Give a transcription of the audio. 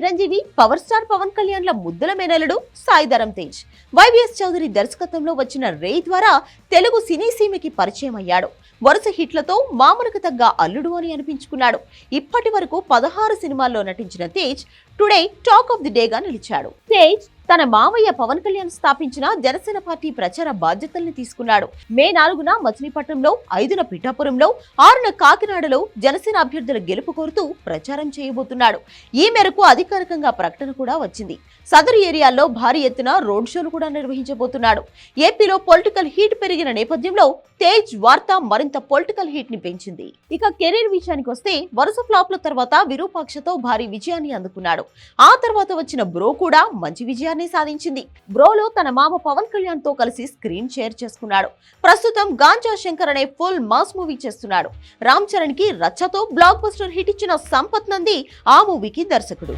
Chiranjeevi power star Pawan కళ్యాణ్ల ముద్దుల మేనలుడు సాయిధరం తేజ్. వైవిఎస్ చౌదరి దర్శకత్వంలో వచ్చిన రే ద్వారా తెలుగు సినీ సీమకి పరిచయం అయ్యాడు. వరుస హిట్లతో మామూలుకు తగ్గ అల్లుడు అని అనిపించుకున్నాడు. ఇప్పటి వరకు పదహారు సినిమాల్లో నటించిన Tej today talk of the డేగా నిలిచాడు. తేజ్ తన మామయ్య పవన్ కళ్యాణ్ స్థాపించిన జనసేన పార్టీ ప్రచార బాధ్యతల్ని తీసుకున్నాడు. మే నాలుగున మచిలీపట్నంలో ఐదున పిఠాపురంలో ఆరున కాకినాడలో జనసేన అభ్యర్థుల గెలుపు కోరుతూ ప్రచారం చేయబోతున్నాడు. ఈ మేరకు అధికారికంగా ప్రకటన కూడా వచ్చింది. సదరు ఏరియాల్లో భారీ ఎత్తున రోడ్ షోలు కూడా నిర్వహించబోతున్నాడు. ఏపీలో పొలిటికల్ హీట్ పెరిగిన నేపథ్యంలో తేజ్ వార్త మరింత పొలిటికల్ హీట్ని పెంచింది. ఇక కెరీర్ విషయానికి వస్తే వరుస ఫ్లాప్ల తర్వాత విరూపాక్షతో భారీ విజయాన్ని అందుకున్నాడు. ఆ తర్వాత వచ్చిన బ్రో కూడా మంచి విజయాన్ని సాధించింది. బ్రోలో తన మామ పవన్ కళ్యాణ్తో కలిసి స్క్రీన్ షేర్ చేసుకున్నాడు. ప్రస్తుతం గాంజా శంకర్ అనే ఫుల్ మాస్ మూవీ చేస్తున్నాడు. రామ్ చరణ్కి రచ్చతో బ్లాక్ బస్టర్ హిట్ ఇచ్చిన సంపత్ నంది ఆ మూవీకి దర్శకుడు.